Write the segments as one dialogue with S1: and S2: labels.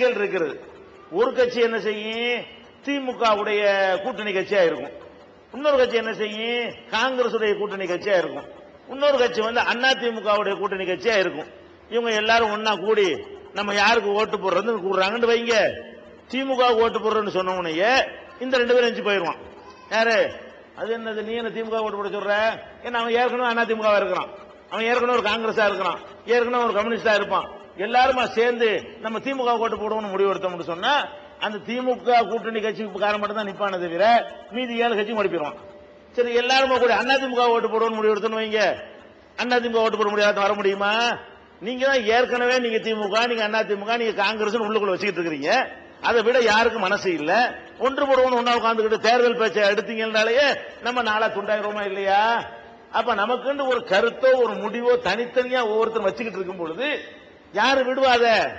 S1: கட்சிகள் இருக்கிறது ஒரு கட்சி என்ன செய்யும்? திமுகவுடைய கூட்டணி கட்சியா இருக்கும். இன்னொரு கட்சி என்ன செய்யும்? காங்கிரஸ் உடைய கூட்டணி கட்சியா இருக்கும். இன்னொரு கட்சி வந்து அண்ணா திமுகவுடைய கூட்டணி கட்சியா இருக்கும். இவங்க எல்லாரும் ஒன்னா கூடி நம்ம யாருக்கு ஓட்டு போடுறதுன்னு கூடுறாங்கன்னு வைங்க. திமுக ஓட்டு போடுறோம்னு சொன்ன உடனே இந்த ரெண்டு பேரும் எஞ்சி போயிருவான் யாரு? அது என்னது? நீ என்ன திமுக ஓட்டு போட சொல்ற? ஏன்னா அவன் ஏற்கனவே அண்ணா திமுக இருக்கிறான். அவன் ஏற்கனவே ஒரு காங்கிரஸா இருக்கிறான். ஏற்கனவே ஒரு கம்யூனிஸ்டா இருப்பான். எல்லாருமா சேர்ந்து நம்ம திமுக ஓட்டு போடுவோம்னு முடிவு சொன்னா அந்த திமுக கூட்டணி கட்சிக்காரன் மட்டும் தான் நிப்பானே தவிர மீதி ஏழு கட்சியும் ஓடிப்பிடுவான் சரி எல்லாருமா கூட அண்ணா திமுக ஓட்டு போடுவோம்னு முடிவு வைங்க. அண்ணா திமுக ஓட்டு போட முடியாத வர முடியுமா? நீங்க தான் ஏற்கனவே நீங்க திமுக நீங்க அண்ணா திமுக நீங்க காங்கிரஸ் உள்ளுக்குள்ள வச்சுக்கிட்டு இருக்கிறீங்க. அதை விட யாருக்கும் மனசு இல்ல. ஒன்று போடுவோம் ஒன்னா உட்காந்துக்கிட்டு தேர்தல் பேச்சை எடுத்தீங்கன்னாலேயே நம்ம நாளா துண்டாயிரமா இல்லையா? அப்ப நமக்குன்னு ஒரு கருத்தோ ஒரு முடிவோ தனித்தனியா ஒவ்வொருத்தரும் வச்சுக்கிட்டு இருக்கும் பொழுது யாரு விடுவாத?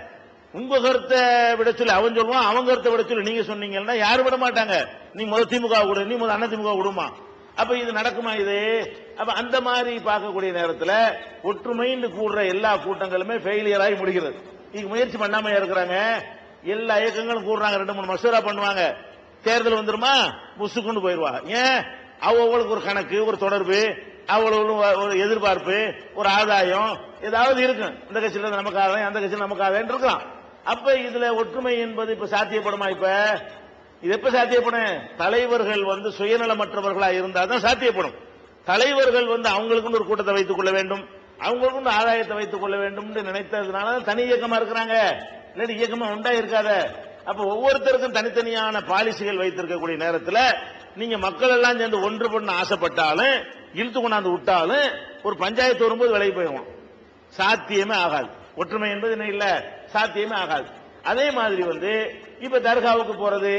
S1: உங்க கருத்தை விட சொல்லி. அவன் சொல்லுவான் அவன் கருத்தை விட சொல்லி. நீங்க சொன்னீங்கன்னா யாரும் விட மாட்டாங்க? நீ முதல் திமுக விடு நீ முதல் அண்ணா திமுக விடுமா? அப்ப இது நடக்குமா இது? அப்ப அந்த மாதிரி பார்க்கக்கூடிய நேரத்தில் ஒற்றுமைன்னு கூடுற எல்லா கூட்டங்களுமே ஃபெயிலியர் ஆகி முடிகிறது. இது முயற்சி பண்ணாம இருக்கிறாங்க? எல்லா இயக்கங்களும் கூடுறாங்க. ரெண்டு மூணு மசோரா பண்ணுவாங்க. தேர்தல் வந்துருமா? முசுக்குன்னு போயிருவா ஏன்? அவங்களுக்கு ஒரு கணக்கு ஒரு தொடர்பு. அவ்வளவு ஒரு எதிர்பார்ப்பு ஒரு ஆதாயம் ஏதாவது இருக்கும். இந்த கட்சியில நமக்காக அந்த கட்சியில் நமக்காக இருக்கலாம். அப்ப இதுல ஒற்றுமை என்பது இப்ப சாத்தியப்படுமா இப்ப? இது எப்ப சாத்தியப்படும்? தலைவர்கள் வந்து சுயநலமற்றவர்களா இருந்தா தான் சாத்தியப்படும். தலைவர்கள் வந்து அவங்களுக்குன்னு ஒரு கூட்டத்தை வைத்துக் கொள்ள வேண்டும். அவங்களுக்குன்னு ஆதாயத்தை வைத்துக் கொள்ள வேண்டும் என்று நினைத்ததுனால தனி இயக்கமா இருக்கிறாங்க. இல்லாட்டி இயக்கமா உண்டா இருக்காத. அப்ப ஒவ்வொருத்தருக்கும் தனித்தனியான பாலிசிகள் வைத்திருக்கக்கூடிய நேரத்தில் நீங்க மக்கள் எல்லாம் சேர்ந்து ஒன்று பண்ண ஆசைப்பட்டாலும் இழுத்து கொண்டாந்து விட்டாலும் ஒரு பஞ்சாயத்து வரும்போது விலகி போயிடுவோம் சாத்தியமே ஆகாது. ஒற்றுமை என்பது என்ன இல்ல? சாத்தியமே ஆகாது. அதே மாதிரி வந்து இப்ப தர்காவுக்கு போறது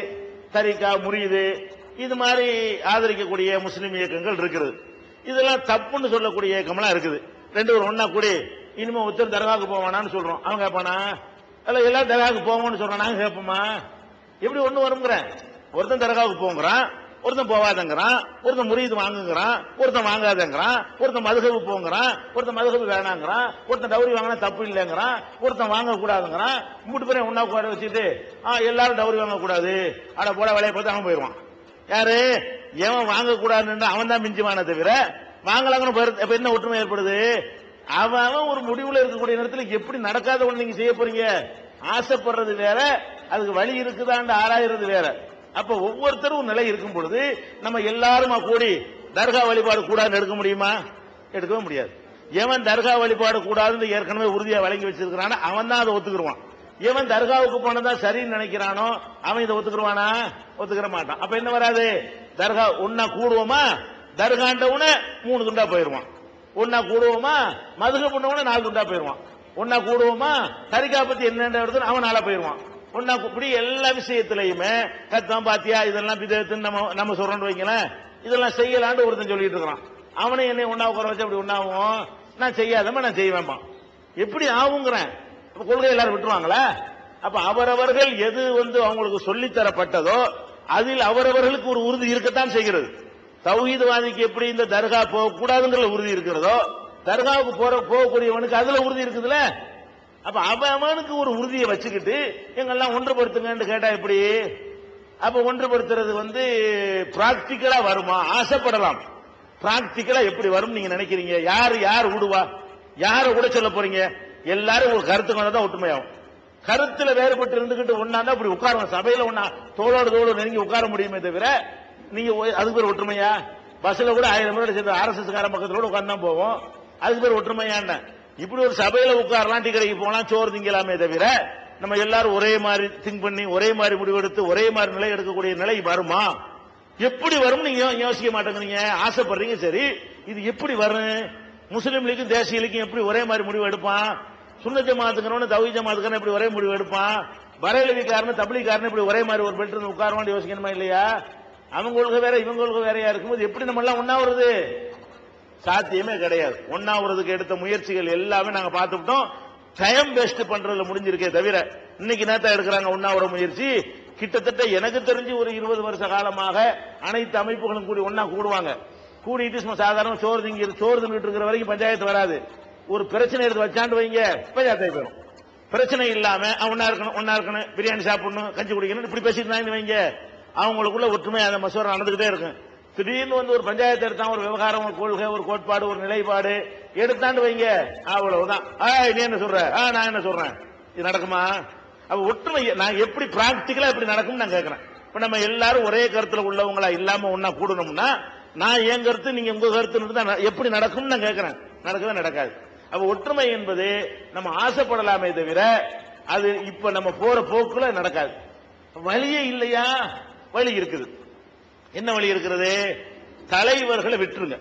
S1: தரிகா முறியுது இது மாதிரி ஆதரிக்கக்கூடிய முஸ்லீம் இயக்கங்கள் இருக்குது. இதெல்லாம் தப்புன்னு சொல்லக்கூடிய இயக்கம்லாம் இருக்குது. ரெண்டு பேரும் ஒன்னா கூடி இனிமே ஒருத்தர் தர்காவுக்கு போவானான்னு சொல்றோம். அவங்க கேட்பானா அல்ல எல்லாரும் தர்காவுக்கு போவோம்னு சொல்றான் நாங்க கேட்போமா எப்படி ஒண்ணு வருங்கிறேன் ஒருத்தன் தர்காவுக்கு போங்கிறான் ஒருத்தன் போவாதங்கிறான் ஒருத்தன் முறியது வாங்குங்கிறான் ஒருத்தன் வாங்காதங்கிறான் ஒருத்தன் மதுகவு போங்கிறான் ஒருத்தன் மதுகவு வேணாங்கிறான் ஒருத்தன் டவுரி வாங்கினா தப்பு இல்லைங்கிறான் ஒருத்தன் வாங்கக்கூடாதுங்கிறான் மூட்டு பேரையும் ஒன்னா கூட வச்சுட்டு ஆ எல்லாரும் டவுரி வாங்கக்கூடாது அட போட வேலையை பார்த்து அவன் போயிடுவான். யாரு? எவன் வாங்கக்கூடாதுன்னு அவன் தான் மிஞ்சுவானே தவிர வாங்கலாங்கன்னு போயிரு- என்ன ஒற்றுமை ஏற்படுது? அவன் அவன் ஒரு முடிவுல இருக்கக்கூடிய நேரத்தில் எப்படி நடக்காத ஒன்று நீங்க செய்ய போறீங்க? ஆசைப்படுறது வேற அதுக்கு வழி இருக்குதான்னு ஆராயிறது வேற. அப்ப ஒவ்வொருத்தரும் நிலை இருக்கும் பொழுது நம்ம எல்லாருமா கூடி தர்கா வழிபாடு கூடாதுன்னு எடுக்க முடியுமா? எடுக்கவே முடியாது. எவன் தர்கா வழிபாடு கூடாதுன்னு ஏற்கனவே உறுதியா வழங்கி வச்சிருக்கிறானோ அவன் தான் அதை ஒத்துக்குருவான் எவன் தர்காவுக்கு போனதா சரின்னு நினைக்கிறானோ அவன் இதை ஒத்துக்குருவானா ஒத்துக்கிற மாட்டான். அப்ப என்ன வராது? தர்கா ஒன்னா கூடுவோமா? தர்காண்ட உடனே மூணு துண்டா போயிருவான். ஒன்னா கூடுவோமா? மதுக பண்ணவன நாலு துண்டா போயிருவான். ஒன்னா கூடுவோமா? தரிகா பத்தி என்னென்ன இடத்துல அவன் நாளா போயிருவான். ஒன்னா இப்படி எல்லா விஷயத்திலையுமே கத்தம் பாத்தியா இதெல்லாம் விதத்துன்னு நம்ம நம்ம சொல்றோம்னு வைங்களேன். இதெல்லாம் செய்யலான்னு ஒருத்தன் சொல்லிட்டு இருக்கிறான். அவனை என்னை ஒன்னா உட்கார வச்சு அப்படி ஒன்னாவும் நான் செய்யாதமா நான் செய்வேன்ப்பா எப்படி ஆகுங்கிறேன். கொள்கை எல்லாரும் விட்டுருவாங்களா? அப்ப அவரவர்கள் எது வந்து அவங்களுக்கு சொல்லித் தரப்பட்டதோ அதில் அவரவர்களுக்கு ஒரு உறுதி இருக்கத்தான் செய்கிறது. தௌஹீத்வாதிக்கு எப்படி இந்த தர்கா போகக்கூடாதுங்கிற உறுதி இருக்கிறதோ தர்காவுக்கு போற போகக்கூடியவனுக்கு அதுல உறுதி இருக்குதுல்ல? அப்ப அவன் அவனுக்கு ஒரு உறுதியை வச்சுக்கிட்டு எங்கெல்லாம் ஒன்றுபடுத்துங்கன்னு கேட்டா எப்படி? அப்ப ஒன்றுபடுத்துறது வந்து பிராக்டிக்கலா வருமா? ஆசைப்படலாம். பிராக்டிக்கலா எப்படி வரும் நீங்க நினைக்கிறீங்க? யாரு யார் விடுவா யார கூட சொல்ல போறீங்க? எல்லாரும் ஒரு கருத்து வந்தா ஒற்றுமையாகும். கருத்துல வேறுபட்டு இருந்துகிட்டு ஒன்னா அப்படி உட்காருவோம் சபையில ஒன்னா தோளோடு தோடு நெருங்கி உட்கார முடியுமே தவிர நீங்க அதுக்கு பேர் ஒற்றுமையா? பஸ்ல கூட ஆயிரம் பேர் சேர்ந்து ஆர்எஸ்எஸ் கார பக்கத்துல உட்கார்ந்து தான் போவோம். அதுக்கு பேர் ஒற்றுமையாண்ட இப்படி ஒரு சபையில உட்காரலாம் டீ கடைக்கு போகலாம் சோறு திங்கலாமே தவிர நம்ம எல்லாரும் ஒரே மாதிரி திங்க் பண்ணி ஒரே மாதிரி முடிவெடுத்து ஒரே மாதிரி நிலை எடுக்கக்கூடிய நிலை வருமா? எப்படி வரும் நீங்க யோசிக்க மாட்டேங்கிறீங்க. ஆசைப்படுறீங்க சரி. இது எப்படி வரும்? முஸ்லீம் லீக்கும் தேசிய லீக்கும் எப்படி ஒரே மாதிரி முடிவு எடுப்பான்? சுண்ண ஜமாத்துக்கிறவன் தவி ஜமாத்துக்காரன் எப்படி ஒரே முடிவு எடுப்பான்? வரையலவிக்காரன் தபிலிக்காரன் இப்படி ஒரே மாதிரி ஒரு பெல்ட் இருந்து யோசிக்கணுமா இல்லையா? அவங்க கொள்கை வேற இவங்க கொள்கை வேறையா இருக்கும்போது எப்படி நம்ம எல்லாம் ஒன்னா வருது? சாத்தியமே கிடையாது. ஒன்னாவதுக்கு எடுத்த முயற்சிகள் எல்லாமே நாங்க பார்த்துக்கிட்டோம். டைம் வேஸ்ட் பண்றதுல முடிஞ்சிருக்கே தவிர இன்னைக்கு நேத்தா எடுக்கிறாங்க உண்ணாவிர முயற்சி. கிட்டத்தட்ட எனக்கு தெரிஞ்சு ஒரு இருபது வருஷ காலமாக அனைத்து அமைப்புகளும் கூடி ஒன்னா கூடுவாங்க. கூடிட்டு சும்மா சாதாரண சோறு திங்க சோறு தின்னுட்டு இருக்கிற வரைக்கும் பஞ்சாயத்து வராது. ஒரு பிரச்சனை எடுத்து வச்சாண்டு வைங்க பஞ்சாயத்தை போயிடும். பிரச்சனை இல்லாம ஒன்னா இருக்கணும் ஒன்னா இருக்கணும் பிரியாணி சாப்பிடணும் கஞ்சி குடிக்கணும் இப்படி பேசிட்டு வைங்க. அவங்களுக்குள்ள ஒற்றுமை அந்த மசோரா நடந்துகிட்டே இருக்கும். திடீர்னு வந்து ஒரு பஞ்சாயத்து எடுத்தான் ஒரு விவகாரம் ஒரு கொள்கை ஒரு கோட்பாடு ஒரு நிலைப்பாடு எடுத்தாண்டு வைங்க. அவ்வளவுதான். ஆ நீ என்ன சொல்ற? ஆ நான் என்ன சொல்றேன்? இது நடக்குமா? அப்ப ஒற்றுமை நான் எப்படி பிராக்டிக்கலா எப்படி நடக்கும்னு நான் கேட்கறேன் இப்ப நம்ம எல்லாரும் ஒரே கருத்துல உள்ளவங்களா இல்லாம ஒன்னா கூடணும்னா நான் என் கருத்து நீங்க உங்க கருத்து தான் எப்படி நடக்கும்னு நான் கேட்கறேன் நடக்கவே நடக்காது. அப்ப ஒற்றுமை என்பது நம்ம ஆசைப்படலாமே தவிர அது இப்ப நம்ம போற போக்குல நடக்காது. வழியே இல்லையா? வழி இருக்குது. என்ன வழி இருக்கிறது? தலைவர்களை விட்டுருங்க.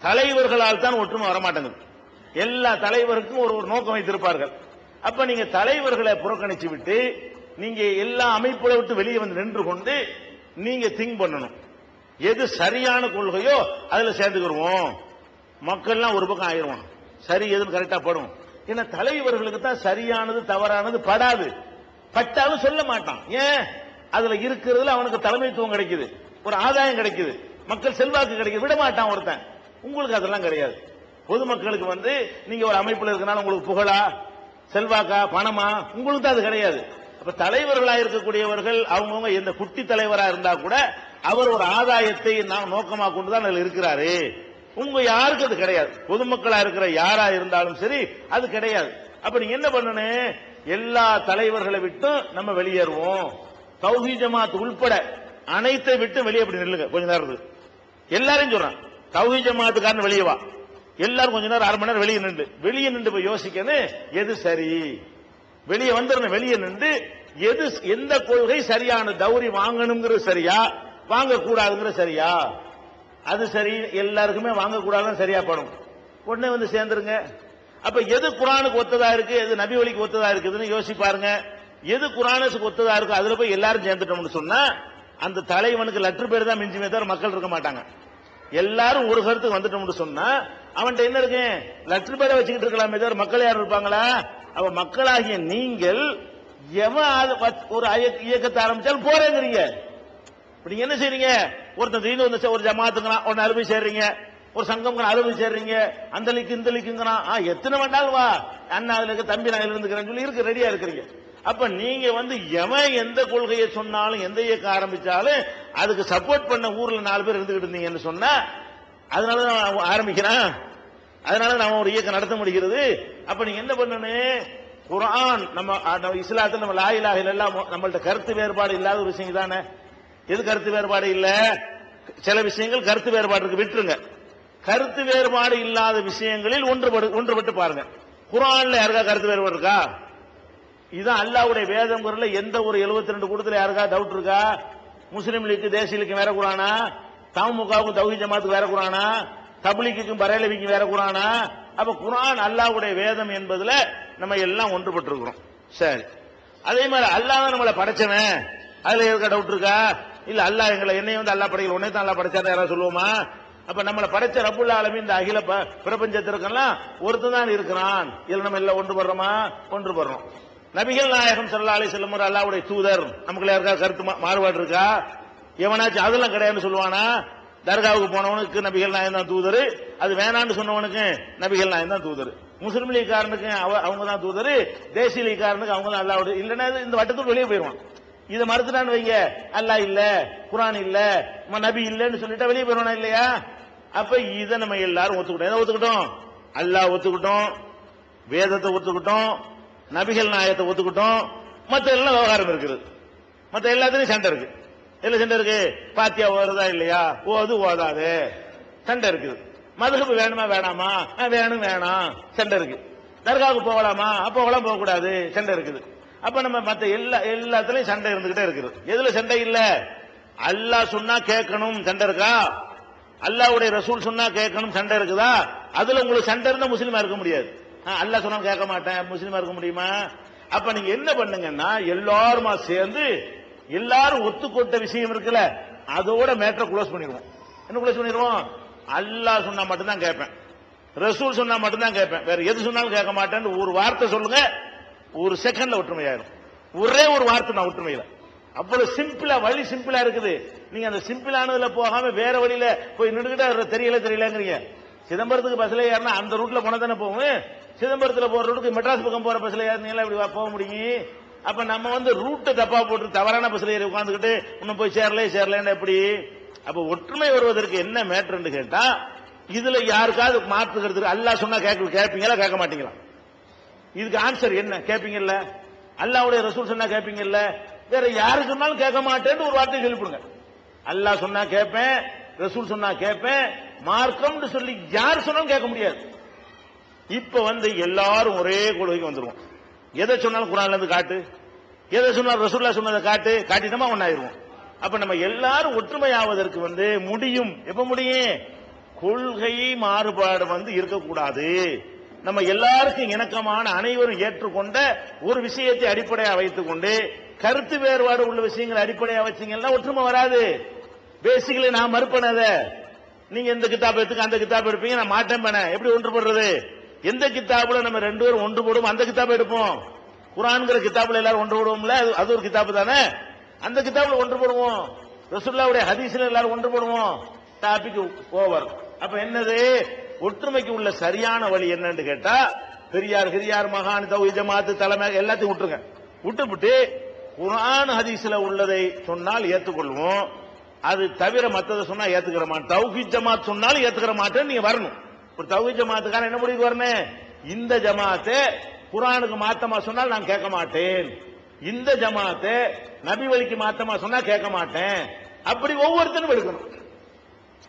S1: தலைவர்களால் தான் ஒற்றுமை வரமாட்டேங்குது. எல்லா தலைவருக்கும் ஒரு ஒரு நோக்கம் வைத்திருப்பார்கள். அப்ப நீங்க தலைவர்களை புறக்கணிச்சு விட்டு நீங்க எல்லா அமைப்புகளை விட்டு வெளியே வந்து நின்று கொண்டு நீங்க திங்க் பண்ணணும். எது சரியான கொள்கையோ அதுல சேர்ந்துக்கிருவோம். மக்கள்லாம் ஒரு பக்கம் ஆயிடுவோம் சரி எதுன்னு கரெக்டா படும். ஏன்னா தலைவர்களுக்கு தான் சரியானது தவறானது படாது. பட்டாலும் சொல்ல மாட்டான். ஏன்? அதுல இருக்கிறதுல அவனுக்கு தலைமைத்துவம் கிடைக்குது. ஒரு ஆதாயம் கிடைக்குது. மக்கள் செல்வாக்கு கிடைக்குது. விடமாட்டான் ஒருத்தன். உங்களுக்கு அதெல்லாம் கிடையாது. பொதுமக்களுக்கு வந்து நீங்க ஒரு அமைப்புல இருக்கனால உங்களுக்கு புகழா செல்வாக்கா பணமா? உங்களுக்கு தான் அது கிடையாது. அப்ப தலைவர்களா இருக்கக்கூடியவர்கள் அவங்கவுங்க எந்த குட்டி தலைவரா இருந்தா கூட அவர் ஒரு ஆதாயத்தை நாம் நோக்கமா கொண்டுதான் அதில் இருக்கிறாரு. உங்க யாருக்கு அது கிடையாது. பொதுமக்களா இருக்கிற யாரா இருந்தாலும் சரி அது கிடையாது. அப்ப நீங்க என்ன பண்ணணும்? எல்லா தலைவர்களை விட்டும் நம்ம வெளியேறுவோம். தௌஹி ஜமாத் உள்பட அனைத்தை விட்டு வெளியே அப்படி நில்லுங்க. கொஞ்ச நேரம் எல்லாரையும் சொல்றான். தௌஹி ஜமாத்துக்காரன் வெளியே வா. எல்லாரும் கொஞ்ச நேரம் அரை மணி நேரம் வெளியே நின்று வெளியே நின்று போய் யோசிக்கணும் எது சரி? வெளியே வந்துடணும் வெளியே நின்று எது எந்த கொள்கை சரியான? தௌரி வாங்கணுங்கிறது சரியா? வாங்கக்கூடாதுங்கிறது சரியா? அது சரி. எல்லாருக்குமே வாங்கக்கூடாதுன்னு சரியா படும் உடனே வந்து சேர்ந்துருங்க. அப்ப எது குரானுக்கு ஒத்ததா இருக்கு? எது நபி வழிக்கு ஒத்ததா இருக்குதுன்னு யோசிப்பாருங்க. எது குரானுக்கு ஒத்ததா இருக்கு அதுல போய் எல்லாரும் சேர்ந்துட்டோம்னு சொன்னா அந்த தலைவனுக்கு லெட்டர் பேர் தான் மிஞ்சுமே தவிர மக்கள் இருக்க மாட்டாங்க. எல்லாரும் ஒரு கருத்துக்கு வந்துட்டோம்னு சொன்னா அவன்கிட்ட என்ன இருக்கு? லெட்டர் பேரை வச்சுக்கிட்டு இருக்கலாமே தவிர மக்கள் யாரும் இருப்பாங்களா? அவ மக்களாகிய நீங்கள் எவன் அது ஒரு இயக்கத்தை ஆரம்பிச்சாலும் போறேங்கிறீங்க. இப்ப நீங்க என்ன செய்றீங்க? ஒருத்தன் திடீர்னு வந்து ஒரு ஜமாத்துங்கிறான் ஒன்னு அறுபது சேர்றீங்க. ஒரு சங்கம் அறுபது சேர்றீங்க. அந்த லிக்கு இந்த ஆ, எத்தனை வேண்டாலும் வா. அண்ணா அதுல தம்பி நான் இருந்துக்கிறேன்னு சொல்லி இருக்கு ரெடியா இருக்கிறீங்க. அப்ப நீங்க வந்து எவன் எந்த கொள்கையை சொன்னாலும் எந்த இயக்கம் ஆரம்பிச்சாலும் அதுக்கு சப்போர்ட் பண்ண ஊர்ல நாலு பேர் இருந்துகிட்டு இருந்தீங்கன்னு சொன்னா அதனாலதான் நான் ஆரம்பிக்கிறேன். அதனால நாம ஒரு இயக்கம் நடத்த முடிகிறது. அப்ப நீங்க என்ன பண்ணணும் குரான் நம்ம நம்ம இஸ்லாத்தில் நம்ம லாயிலாக எல்லாம் நம்மள்ட்ட கருத்து வேறுபாடு இல்லாத ஒரு விஷயம் தானே எது கருத்து வேறுபாடு இல்ல? சில விஷயங்கள் கருத்து வேறுபாடு இருக்கு விட்டுருங்க. கருத்து வேறுபாடு இல்லாத விஷயங்களில் ஒன்றுபடு ஒன்றுபட்டு பாருங்க. குரான்ல யாருக்கா கருத்து வேறுபாடு இருக்கா? இதுதான் அல்லாவுடைய வேதம்ங்கிறதுல எந்த ஒரு 72 ரெண்டு கூட்டத்தில் யாருக்கா டவுட் இருக்கா? முஸ்லீம் லீக்கு தேசிய லீக்கு வேற குரானா? தமுகவுக்கும் தௌஹி ஜமாத்துக்கு வேற குரானா? தப்லீக்குக்கும் பரேலவிக்கும் வேற குரானா? அப்ப குரான் அல்லாவுடைய வேதம் என்பதுல நம்ம எல்லாம் ஒன்றுபட்டு இருக்கிறோம் சரி. அதே மாதிரி அல்லாஹ் தான் நம்மளை படைச்சவன். அதுல இருக்க டவுட் இருக்கா? இல்ல அல்லாஹ் எங்களை என்னையும் வந்து அல்லாஹ் படைக்கல உன்னை தான் அல்லாஹ் படைச்சாரு யாராவது சொல்லுவோமா? அப்ப நம்மளை படைச்ச ரபுல்ல ஆலமி இந்த அகில ப- பிரபஞ்சத்திற்கெல்லாம் ஒருத்தன் தான் இருக்கிறான். இதுல நம்ம எல்லாம் ஒன்று படுறோம் நபிகள் நாயகம் சல்லா அலி வஸல்லம் ஒரு தூதர். நமக்குள்ள யாருக்கா கருத்து மாறுபாடு இருக்கா? எவனாச்சும் அதெல்லாம் கிடையாதுன்னு சொல்லுவானா? தர்காவுக்கு போனவனுக்கு நபிகள் நாயகம் தான் தூதர். அது வேணான்னு சொன்னவனுக்கு நபிகள் நாயகம் தான் தூதர். முஸ்லீம் லீக்காரனுக்கு அவ- அவங்க தான் தூதர். தேசிய லீக்காரனுக்கு அவங்க தான் அல்லாஹ் இல்லைன்னா இந்த வட்டத்துக்கு வெளியே போயிடுவான் இதை மறுத்துட்டான்னு வைங்க. அல்லாஹ் இல்ல குரான் இல்ல நபி இல்லைன்னு சொல்லிட்டா வெளியே போயிடுவானா இல்லையா? அப்ப இதை நம்ம எல்லாரும் ஒத்துக்கிட்டோம். எதை ஒத்துக்கிட்டோம்? அல்லாஹ் ஒத்துக்கிட்டோம். வேதத்தை ஒத்துக்கிட்டோம். நபிகள் நாயகத்தை ஒத்துக்கிட்டோம். மத்த எல்லாம் விவகாரம் இருக்குது. மத்த எல்லாத்துலயும் சண்டை இருக்கு. எதுல சண்டை இருக்கு? பாத்தியா ஓடுறதா இல்லையா? ஓது ஓதாது. சண்டை இருக்குது. மதுகப்பு வேணுமா வேணாமா? வேணும் வேணாம். சண்டை இருக்கு. தர்காவுக்கு போகலாமா? போகலாம் போக கூடாது சண்டை இருக்குது. அப்ப நம்ம மத்த எல்லா எல்லாத்துலயும் சண்டை இருந்துகிட்டே இருக்குது. எதுல சண்டை இல்ல? அல்லாஹ் சொன்னா கேட்கணும். சண்டை இருக்கா? அல்லாஹ்வுடைய ரசூல் சொன்னா கேட்கணும். சண்டை இருக்குதா? அதுல உங்களுக்கு சண்டை இருந்தா முஸ்லீமா இருக்க முடியாது. அல்ல அல்லாஹ் சொன்னா கேட்க மாட்டேன் முஸ்லீமா இருக்க முடியுமா? அப்ப நீங்க என்ன பண்ணுங்கன்னா எல்லாருமா சேர்ந்து எல்லாரும் ஒத்துக்கொட்ட விஷயம் இருக்குல்ல அதோட மேட்டரை க்ளோஸ் பண்ணிடுவோம். என்ன க்ளோஸ் பண்ணிடுவோம்? அல்லாஹ் சொன்னா மட்டும்தான் கேட்பேன். ரசூல் சொன்னா மட்டும்தான் கேட்பேன். வேற எது சொன்னாலும் கேட்க மாட்டேன்னு ஒரு வார்த்தை சொல்லுங்க ஒரு செகண்ட்ல ஒற்றுமையாயிரும் ஒரே ஒரு வார்த்தை நான் ஒற்றுமையில அவ்வளவு சிம்பிளா வழி சிம்பிளா இருக்குது. நீங்க அந்த சிம்பிளானதுல போகாம வேற வழியில போய் நின்றுகிட்டா தெரியல தெரியலங்கிறீங்க. சிதம்பரத்துக்கு பஸ்ல ஏறினா அந்த ரூட்ல போனா தானே போகும் சிதம்பரத்தில் போற ரூட்டுக்கு மெட்ராஸ் பக்கம் போற பஸ்ல ஏறினீங்களா இப்படி போக முடியும். அப்ப நம்ம வந்து ரூட்டை தப்பா போட்டு தவறான பஸ்ல ஏறி உட்காந்துக்கிட்டு இன்னும் போய் சேரல சேரலன்னு எப்படி? அப்ப ஒற்றுமை வருவதற்கு என்ன மேட்ருன்னு கேட்டா இதுல யாருக்காவது மாற்றுக்கிறதுக்கு அல்லா சொன்னா கேட்க கேட்பீங்களா கேட்க மாட்டீங்களா? இதுக்கு ஆன்சர் என்ன? கேட்பீங்கல்ல? அல்லாவுடைய ரசூல் சொன்னா கேட்பீங்கல்ல? வேற யாரு சொன்னாலும் கேட்க மாட்டேன்னு ஒரு வார்த்தை சொல்லிவிடுங்க. அல்லாஹ் சொன்னா கேட்பேன் ரசூல் சொன்னா கேட்பேன் மார்க்கம்னு சொல்லி யார் சொன்னாலும் கேட்க முடியாது. இப்ப வந்து எல்லாரும் ஒரே கொள்கைக்கு வந்துருவோம். எதை சொன்னாலும் குரான்ல இருந்து காட்டு. எதை சொன்னாலும் ரசூல்லா சொன்னதை காட்டு. காட்டிட்டோமா ஒன்னாயிருவோம் அப்ப நம்ம எல்லாரும் ஒற்றுமையாவதற்கு வந்து முடியும். எப்ப முடியும்? கொள்கை மாறுபாடு வந்து இருக்கக்கூடாது. நம்ம எல்லாருக்கும் இணக்கமான அனைவரும் ஏற்றுக்கொண்ட ஒரு விஷயத்தை அடிப்படையாக வைத்துக் கொண்டு கருத்து வேறுபாடு உள்ள விஷயங்களை அடிப்படையாக வச்சீங்கன்னா ஒற்றுமை வராது. பேசிக்கலி நான் மறுப்பேன் அதை. நீங்க இந்த கிதாப் எடுத்துக்க அந்த கிதாப் எடுப்பீங்க நான் மாட்டேன் பண்ண எப்படி ஒன்றுபடுறது? எந்த கிதாபுல நம்ம ரெண்டு பேரும் ஒன்று போடுவோம் அந்த கிதாப் எடுப்போம். குரான்கிற கிதாபுல எல்லாரும் ஒன்று போடுவோம்ல அது ஒரு கித்தாப்பு தானே? அந்த கித்தாபுல ஒன்று போடுவோம். ரசுல்லாவுடைய ஹதீஸ்ல எல்லாரும் ஒன்றுபடுவோம் டாபிக் ஓவர் அப்ப என்னது? ஒற்றுமைக்கு உள்ள சரியான வழி என்னன்னு கேட்டா பெரியார் பெரியார் மகான் தௌஹி ஜமாத்து தலைமை எல்லாத்தையும் விட்டுருங்க. விட்டுவிட்டு குரான் ஹதீஸ்ல உள்ளதை சொன்னால் ஏத்துக்கொள்வோம். அது தவிர மற்றதை சொன்னா ஏத்துக்கிற தௌஹி ஜமாத் சொன்னாலும் ஏத்துக்கிற மாட்டேன்னு நீங்க வரணும். ஒரு தௌஹீத் ஜமாத்துக்கான என்ன முடிவுக்கு வரணும்? இந்த ஜமாத்து குரானுக்கு மாத்தமா சொன்னால் நான் கேட்க மாட்டேன். இந்த ஜமாத்து நபி வழிக்கு மாத்தமா சொன்னா கேட்க மாட்டேன். அப்படி ஒவ்வொருத்தரும் எடுக்கணும்.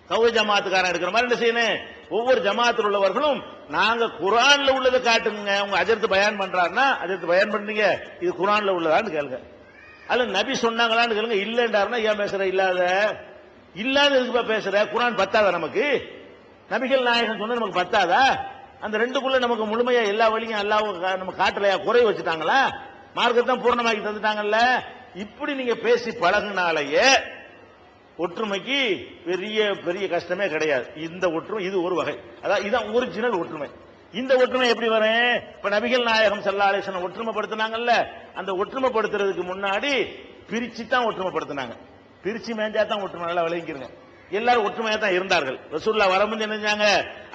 S1: தௌஹீத் ஜமாத்துக்காரன் எடுக்கிற மாதிரி என்ன செய்யணும்? ஒவ்வொரு ஜமாத்தில் உள்ளவர்களும் நாங்க குரான்ல உள்ளதை காட்டுங்க உங்க அஜர்த்து பயன் பண்றாருன்னா அஜர்த்து பயன் பண்றீங்க. இது குரான்ல உள்ளதான்னு கேளுங்க. அல்ல நபி சொன்னாங்களான்னு கேளுங்க. இல்லைன்றாருன்னா ஏன் பேசுற? இல்லாத. இல்லாத எதுக்குப்பா பேசுற? குரான் பத்தாத நமக்கு? நபிகள் நாயகன் சொன்ன நமக்கு பத்தாதா? அந்த ரெண்டுக்குள்ள நமக்கு முழுமையா எல்லா வழியும் எல்லாம் நம்ம காட்டலையா? குறை வச்சுட்டாங்களா? மார்க்கத்தான் பூர்ணமாக்கி தந்துட்டாங்கல்ல? இப்படி நீங்க பேசி பழகினாலேயே ஒற்றுமைக்கு பெரிய பெரிய கஷ்டமே கிடையாது. இந்த ஒற்றுமை இது ஒரு வகை. அதாவது இதுதான் ஒரிஜினல் ஒற்றுமை. இந்த ஒற்றுமை எப்படி வரும்? இப்ப நபிகள் நாயகம் சல்லாலேசன் ஒற்றுமைப்படுத்தினாங்கல்ல? அந்த ஒற்றுமைப்படுத்துறதுக்கு முன்னாடி பிரிச்சு தான் ஒற்றுமைப்படுத்தினாங்க. பிரிச்சு மேஞ்சா தான் ஒற்றுமை நல்லா விளங்கிருங்க எல்லாரும் ஒற்றுமையா தான் இருந்தார்கள். ரசூல்லா வரும்போது நினைஞ்சாங்க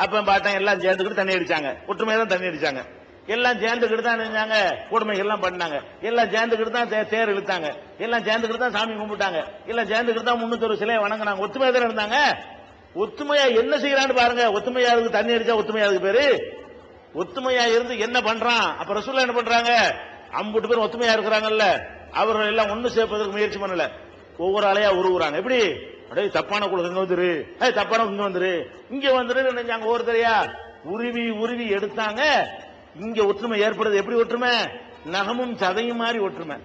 S1: அப்ப பாட்டன் எல்லாம் சேர்ந்துக்கிட்டு தண்ணி அடிச்சாங்க. ஒற்றுமையா தான் தண்ணி அடிச்சாங்க. எல்லாம் சேர்ந்துக்கிட்டு தான் நினைஞ்சாங்க கொடுமைகள் எல்லாம் பண்ணாங்க எல்லாம் சேர்ந்துக்கிட்டு தான் தேர் இழுத்தாங்க. எல்லாம் சேர்ந்துக்கிட்டு தான் சாமி கும்பிட்டாங்க. எல்லாம் சேர்ந்துக்கிட்டு தான் முன்னூத்தி சிலையை வணங்கினாங்க. ஒத்துமையா தான் இருந்தாங்க? ஒத்துமையா என்ன செய்யறான்னு பாருங்க. ஒத்துமையா இருக்கு தண்ணி அடிச்சா ஒத்துமையா இருக்கு பேரு. ஒத்துமையா இருந்து என்ன பண்றான்? அப்ப ரசூல்லா என்ன பண்றாங்க? அம்புட்டு பேர் ஒத்துமையா இருக்கிறாங்கல்ல. அவர்கள் எல்லாம் ஒண்ணு சேர்ப்பதற்கு முயற்சி பண்ணல. ஒவ்வொரு ஆளையா உருவுறாங்க. எப்படி? அடே தப்பான குழு இங்க வந்துரு? ஏய் தப்பான இங்க வந்துரு? இங்க வந்துரு நினைச்சாங்க ஒருத்தரையா உருவி உருவி எடுத்தாங்க. இங்க ஒற்றுமை ஏற்படுது. எப்படி ஒற்றுமை? நகமும் சதையும் மாதிரி ஒற்றுமை.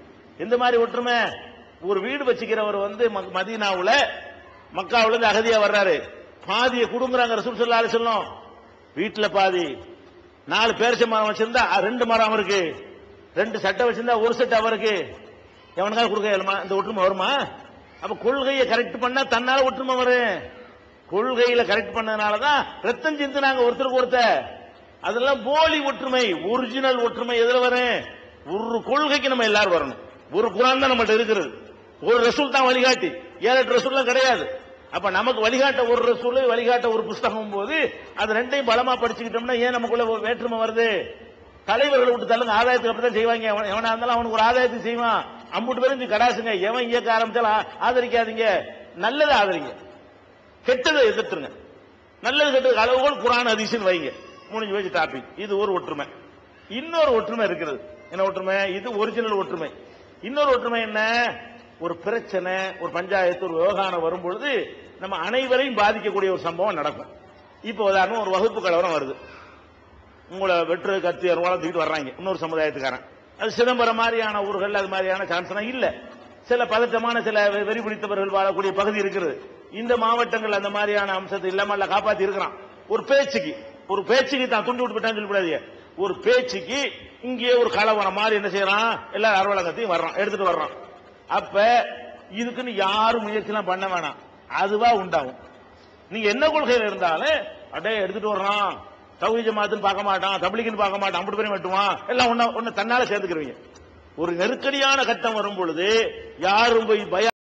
S1: எந்த மாதிரி ஒற்றுமை? ஒரு வீடு வச்சுக்கிறவர் வந்து மதீனாவுல மக்காவுல இருந்து அகதியா வர்றாரு. பாதியை கொடுங்குறாங்க ரசூல் ஸல்லல்லாஹு சொல்லும் வீட்டுல பாதி. நாலு பேரிச்ச மரம் வச்சிருந்தா ரெண்டு மரம் அவருக்கு ரெண்டு சட்டை வச்சிருந்தா ஒரு சட்டை அவருக்கு. எவனுக்காக கொடுக்க இந்த ஒற்றுமை வருமா? அப்ப கொள்கையை கரெக்ட் பண்ணா தன்னால ஒற்றுமை வரும். கொள்கையில கரெக்ட் பண்ணதுனால தான் சிந்து நாங்க ஒருத்தருக்கு ஒருத்தர். அதெல்லாம் போலி ஒற்றுமை ஒரிஜினல் ஒற்றுமை எதுல வரும்? ஒரு கொள்கைக்கு நம்ம எல்லாரும் வரணும். ஒரு குரான் தான் நம்மகிட்ட இருக்கிறது. ஒரு ரசூல் தான் வழிகாட்டி. ஏழு எட்டு ரசூல்லாம் கிடையாது. அப்ப நமக்கு வழிகாட்ட ஒரு ரசூல் வழிகாட்ட ஒரு புஸ்தகம் போது அது ரெண்டையும் பலமா படிச்சுக்கிட்டோம்னா ஏன் நமக்குள்ள வேற்றுமை வருது? தலைவர்களை விட்டு தள்ளுங்க. ஆதாயத்துக்கு அப்படிதான் செய்வாங்க. எவனா இருந்தாலும் அவனுக்கு ஒரு ஆதாயத்தை செய்வான். அம்புட்டு பேரும் கடாசுங்க. எவன் இயக்க ஆரம்பிச்சாலும் ஆதரிக்காதீங்க. நல்லதை ஆதரிங்க. கெட்டதை எதிர்த்துருங்க. நல்லது கெட்டது அளவுகள் குரான் அதிசயம் வைங்க. முடிஞ்சு வச்சு டாபிக் இது ஒரு ஒற்றுமை. இன்னொரு ஒற்றுமை இருக்கிறது. என்ன ஒற்றுமை? இது ஒரிஜினல் ஒற்றுமை. இன்னொரு ஒற்றுமை என்ன? ஒரு பிரச்சனை ஒரு பஞ்சாயத்து ஒரு விவகாரம் வரும்பொழுது நம்ம அனைவரையும் பாதிக்கக்கூடிய ஒரு சம்பவம் நடக்கும். இப்போ உதாரணம் ஒரு வகுப்பு கலவரம் வருது. உங்களை வெற்று கத்தி அருவாளம் தூக்கிட்டு வர்றாங்க. இன்னொரு சமுதாயத்துக்காரன். அது சிதம்பரம் மாதிரியான ஊர்கள் அது மாதிரியான சான்ஸ்லாம் இல்லை. சில பதட்டமான சில வெ- வெறி பிடித்தவர்கள் வாழக்கூடிய பகுதி இருக்கிறது. இந்த மாவட்டங்கள் அந்த மாதிரியான அம்சத்தை இல்லாமல் காப்பாத்தி இருக்கிறான். ஒரு பேச்சுக்கு ஒரு பேச்சுக்கு தான் துண்டு விட்டு போயிட்டான்னு சொல்லக்கூடாது ஒரு பேச்சுக்கு இங்கேயே ஒரு கலவரம் மாதிரி என்ன செய்யறான்? எல்லா அலுவலகத்தையும் வர்றான் எடுத்துட்டு வர்றான். அப்ப இதுக்குன்னு யாரும் முயற்சிலாம் பண்ண வேணாம். அதுவா உண்டாகும். நீங்க என்ன கொள்கையில் இருந்தாலும் அடே எடுத்துட்டு வர்றான். தௌஹீத் ஜமாத்துன்னு பார்க்க மாட்டான் தப்லீக்னு பார்க்க மாட்டான் அப்படி பண்ணி வெட்டுவான். எல்லாம் ஒன்னு ஒன்னு தன்னால சேர்ந்துக்கிறவங்க ஒரு நெருக்கடியான கட்டம் வரும் பொழுது யாரும் போய் பய